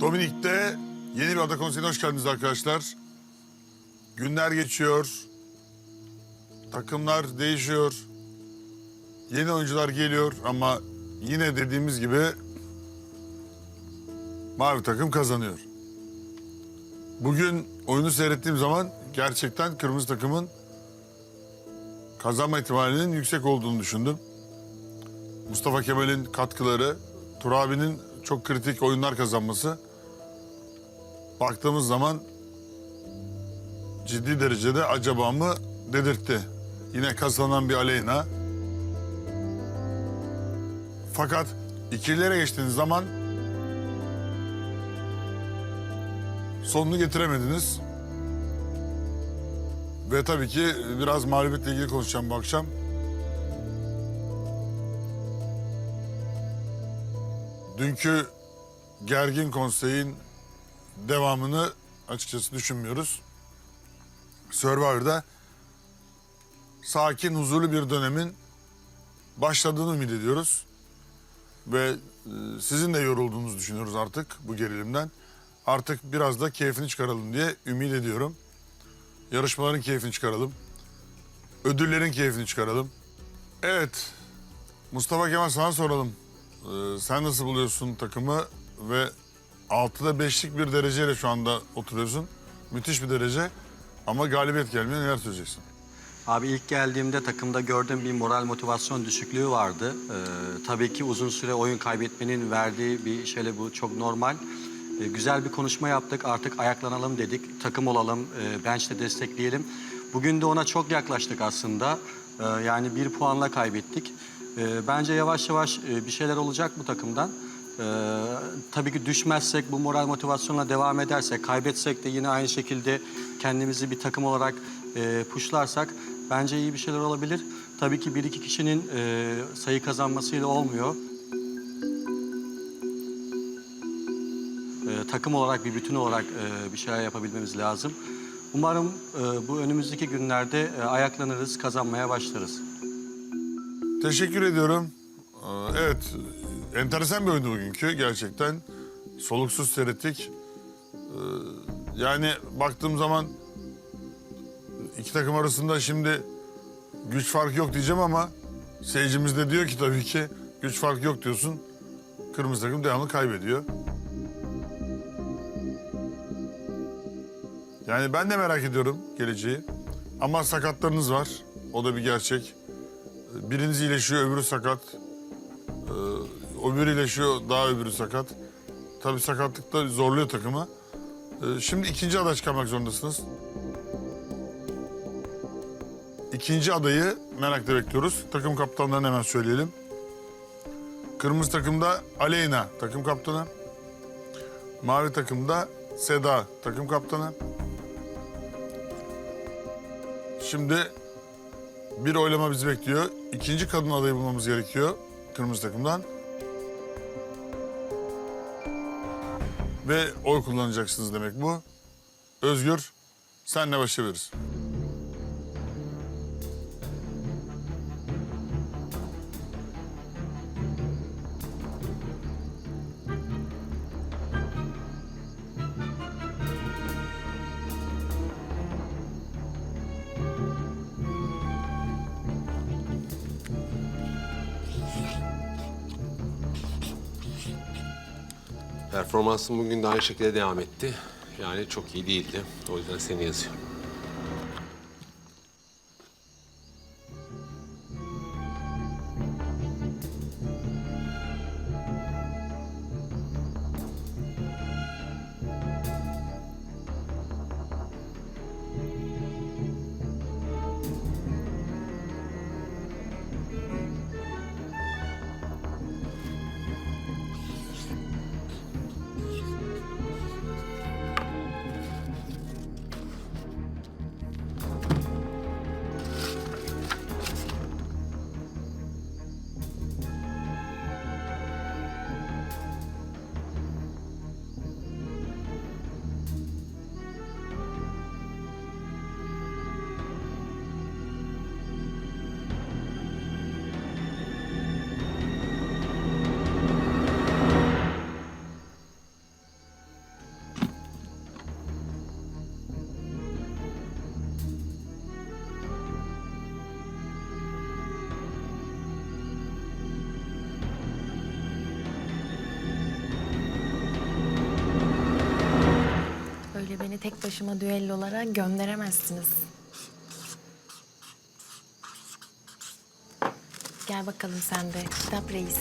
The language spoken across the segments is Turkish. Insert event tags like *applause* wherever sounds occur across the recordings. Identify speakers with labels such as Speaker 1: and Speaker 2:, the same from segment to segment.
Speaker 1: Dominik'te yeni bir ada konseyine hoş geldiniz arkadaşlar. Günler geçiyor. Takımlar değişiyor. Yeni oyuncular geliyor ama yine dediğimiz gibi mavi takım kazanıyor. Bugün oyunu seyrettiğim zaman gerçekten kırmızı takımın kazanma ihtimalinin yüksek olduğunu düşündüm. Mustafa Kemal'in katkıları, Turabi'nin çok kritik oyunlar kazanması baktığımız zaman ciddi derecede acaba mı dedirtti. Yine kazanan bir Aleyna. Fakat ikililere geçtiğiniz zaman sonunu getiremediniz. Ve tabii ki biraz mağlubiyetle ilgili konuşacağım bu akşam. Dünkü gergin konseyin devamını açıkçası düşünmüyoruz. Survivor'da sakin, huzurlu bir dönemin başladığını ümit ediyoruz. Ve e, sizin de yorulduğunuzu düşünüyoruz artık bu gerilimden. Artık biraz da keyfini çıkaralım diye ümit ediyorum. Yarışmaların keyfini çıkaralım. Ödüllerin keyfini çıkaralım. Evet, Mustafa Kemal sana soralım. Ee, sen nasıl buluyorsun takımı ve 6'da 5'lik bir dereceyle şu anda oturuyorsun. Müthiş bir derece ama galibiyet gelmiyor. Neler söyleyeceksin?
Speaker 2: Abi ilk geldiğimde takımda gördüğüm bir moral motivasyon düşüklüğü vardı. Ee, tabii ki uzun süre oyun kaybetmenin verdiği bir şeyle bu çok normal. Ee, güzel bir konuşma yaptık. Artık ayaklanalım dedik. Takım olalım, e, bench'te destekleyelim. Bugün de ona çok yaklaştık aslında. Ee, yani bir puanla kaybettik. Ee, bence yavaş yavaş e, bir şeyler olacak bu takımdan. Ee, tabii ki düşmezsek, bu moral motivasyonla devam edersek, kaybetsek de yine aynı şekilde kendimizi bir takım olarak e, pushlarsak bence iyi bir şeyler olabilir. Tabii ki bir iki kişinin e, sayı kazanmasıyla olmuyor. E, takım olarak, bir bütün olarak e, bir şeyler yapabilmemiz lazım. Umarım e, bu önümüzdeki günlerde e, ayaklanırız, kazanmaya başlarız.
Speaker 1: Teşekkür ediyorum. Ee, Evet, enteresan bir oyundu bugünkü gerçekten. Soluksuz seyrettik. Ee, Yani baktığım zaman iki takım arasında şimdi güç farkı yok diyeceğim ama seyircimiz de diyor ki tabii ki güç farkı yok diyorsun. Kırmızı takım devamlı kaybediyor. Yani ben de merak ediyorum geleceği. Ama sakatlarınız var. O da bir gerçek. Biriniz iyileşiyor, öbürü sakat. Ee, öbürü iyileşiyor, daha öbürü sakat. Tabii sakatlık da zorluyor takımı. Ee, şimdi ikinci aday çıkarmak zorundasınız. İkinci adayı merakla bekliyoruz. Takım kaptanlarını hemen söyleyelim. Kırmızı takımda Aleyna takım kaptanı. Mavi takımda Seda takım kaptanı. Şimdi bir oylama bizi bekliyor. İkinci kadın adayı bulmamız gerekiyor kırmızı takımdan. Ve oy kullanacaksınız demek bu. Özgür, senle başlayabiliriz.
Speaker 3: Performansım bugün de aynı şekilde devam etti. Yani çok iyi değildi. O yüzden seni yazıyorum.
Speaker 4: Beni tek başıma düellolara gönderemezsiniz. Gel bakalım sen de kitap reis.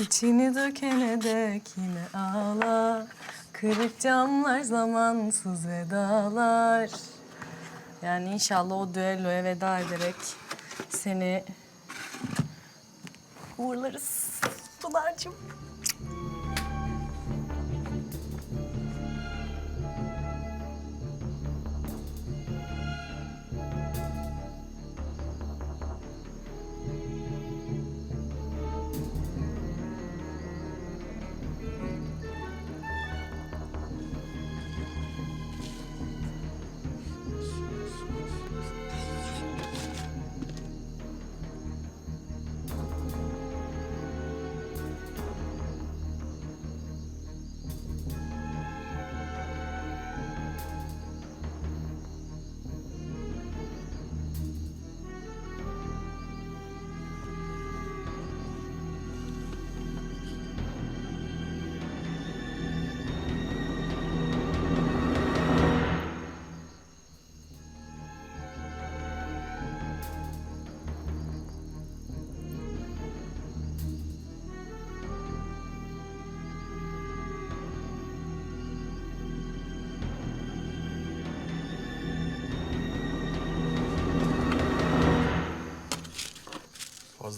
Speaker 5: İçini dökene dek yine ağla. Kırık camlar zamansız vedalar. Yani inşallah o düelloya veda ederek seni uğurlarız. Pınar'cığım.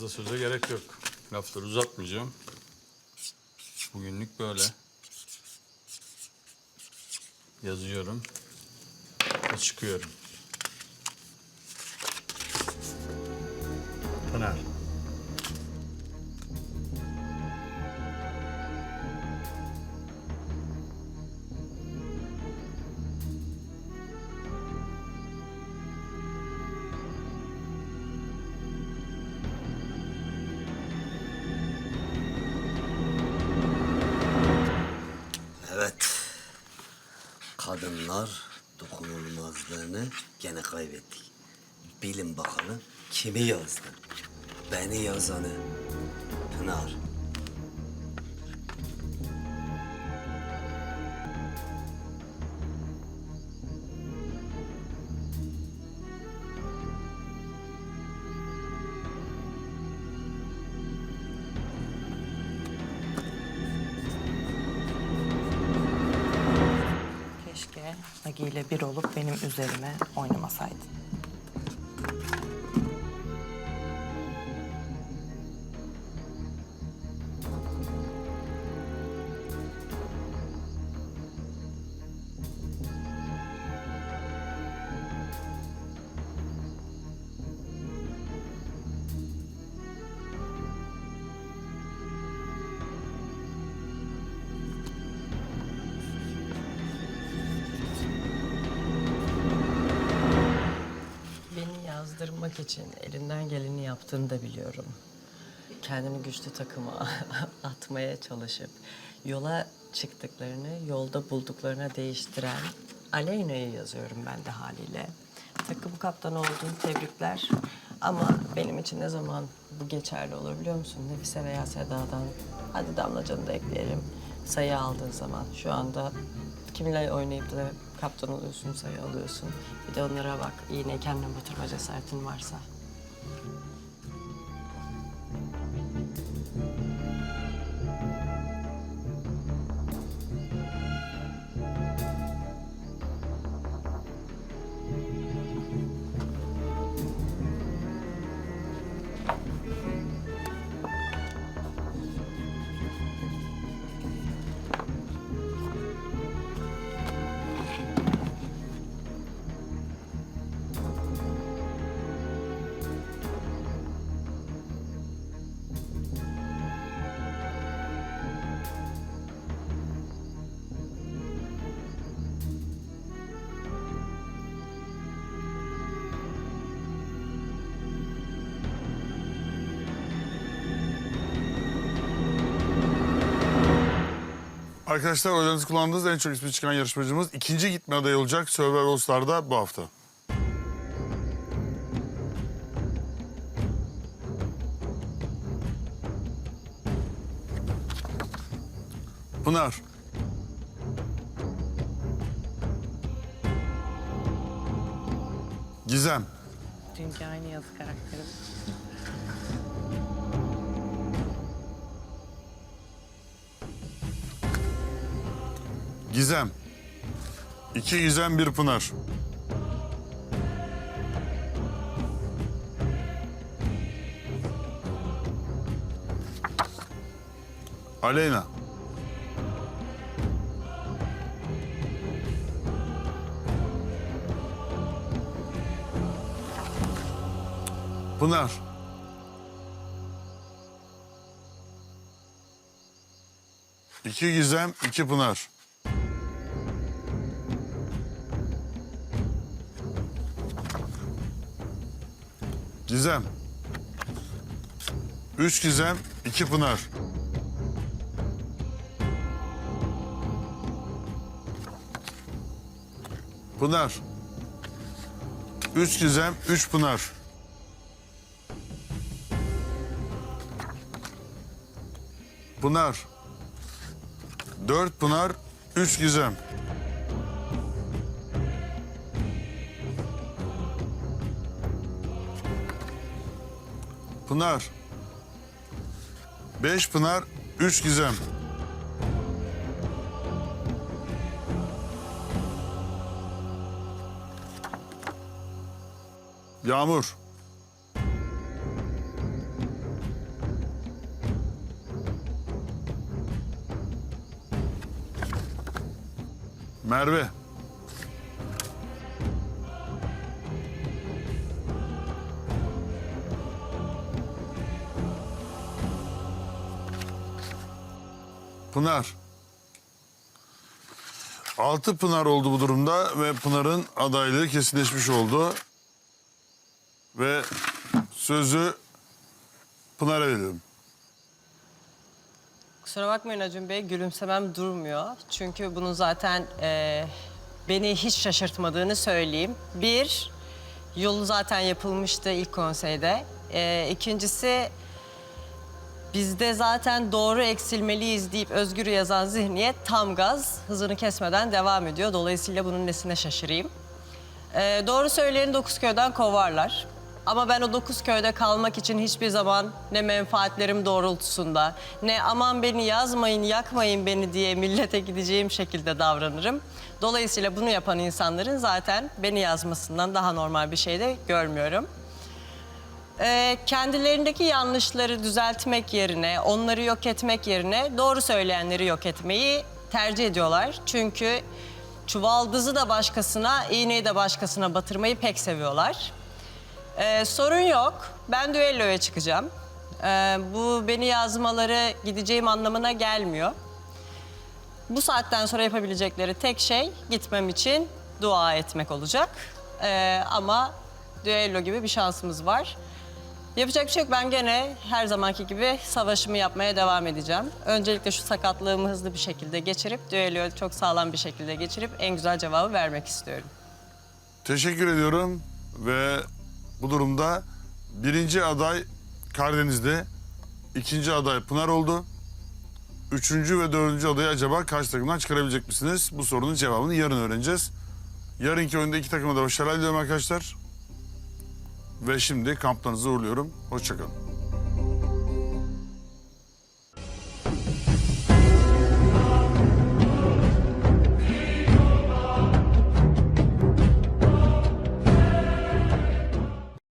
Speaker 6: Fazla söze gerek yok. Lafları uzatmayacağım. Bugünlük böyle. Yazıyorum. Ve çıkıyorum. Pınar.
Speaker 7: Evet. Kadınlar dokunulmazlığını gene kaybettik. Bilin bakalım kimi yazdı? Beni yazanı. Pınar.
Speaker 5: Nagi ile bir olup benim üzerime oynamasaydın.
Speaker 8: Yazdırmak için elinden geleni yaptığını da biliyorum. Kendini güçlü takıma *laughs* atmaya çalışıp yola çıktıklarını yolda bulduklarına değiştiren Aleyna'yı yazıyorum ben de haliyle. Takım kaptanı olduğunu tebrikler. Ama benim için ne zaman bu geçerli olur biliyor musun? Nefise veya Seda'dan hadi Damlacan'ı da ekleyelim. Sayı aldığın zaman şu anda
Speaker 9: kimle oynayıp da kaptan oluyorsun, sayı alıyorsun. Bir de onlara bak, iğneyi kendine batırma cesaretin varsa.
Speaker 1: Arkadaşlar oylarınızı kullandığınız en çok ismi çıkan yarışmacımız ikinci gitme adayı olacak Survivor All Star'da bu hafta. Pınar. Gizem.
Speaker 5: Dünkü aynı yazı karakterim.
Speaker 1: Gizem. İki Gizem bir Pınar. Aleyna. Pınar. İki Gizem, iki Pınar. Gizem. Üç Gizem, iki Pınar. Pınar. Üç Gizem, üç Pınar. Pınar. Dört Pınar, üç Gizem. Pınar. Beş Pınar, üç Gizem. Yağmur. Merve. Pınar. Altı Pınar oldu bu durumda ve Pınar'ın adaylığı kesinleşmiş oldu. Ve sözü Pınar'a veriyorum.
Speaker 9: Kusura bakmayın Acun Bey, gülümsemem durmuyor. Çünkü bunun zaten eee, beni hiç şaşırtmadığını söyleyeyim. Bir, yolu zaten yapılmıştı ilk konseyde. Eee ikincisi, bizde zaten doğru eksilmeliyiz deyip Özgür yazan zihniyet tam gaz, hızını kesmeden devam ediyor. Dolayısıyla bunun nesine şaşırayım. Ee, doğru söyleyeni dokuz köyden kovarlar. Ama ben o dokuz köyde kalmak için hiçbir zaman ne menfaatlerim doğrultusunda ne aman beni yazmayın, yakmayın beni diye millete gideceğim şekilde davranırım. Dolayısıyla bunu yapan insanların zaten beni yazmasından daha normal bir şey de görmüyorum. Ee, kendilerindeki yanlışları düzeltmek yerine, onları yok etmek yerine doğru söyleyenleri yok etmeyi tercih ediyorlar. Çünkü çuvaldızı da başkasına, iğneyi de başkasına batırmayı pek seviyorlar. Ee, sorun yok. Ben düelloya çıkacağım. Ee, bu beni yazmaları gideceğim anlamına gelmiyor. Bu saatten sonra yapabilecekleri tek şey gitmem için dua etmek olacak. Ee, ama düello gibi bir şansımız var. Yapacak bir şey yok. Ben gene her zamanki gibi savaşımı yapmaya devam edeceğim. Öncelikle şu sakatlığımı hızlı bir şekilde geçirip, düelloyu çok sağlam bir şekilde geçirip en güzel cevabı vermek istiyorum.
Speaker 1: Teşekkür ediyorum ve bu durumda birinci aday Karadeniz'de, ikinci aday Pınar oldu. Üçüncü ve dördüncü adayı acaba kaç takımdan çıkarabilecek misiniz? Bu sorunun cevabını yarın öğreneceğiz. Yarınki oyunda iki takıma da başarılar diliyorum arkadaşlar. Ve şimdi kamplarınızı uğurluyorum. Hoşçakalın.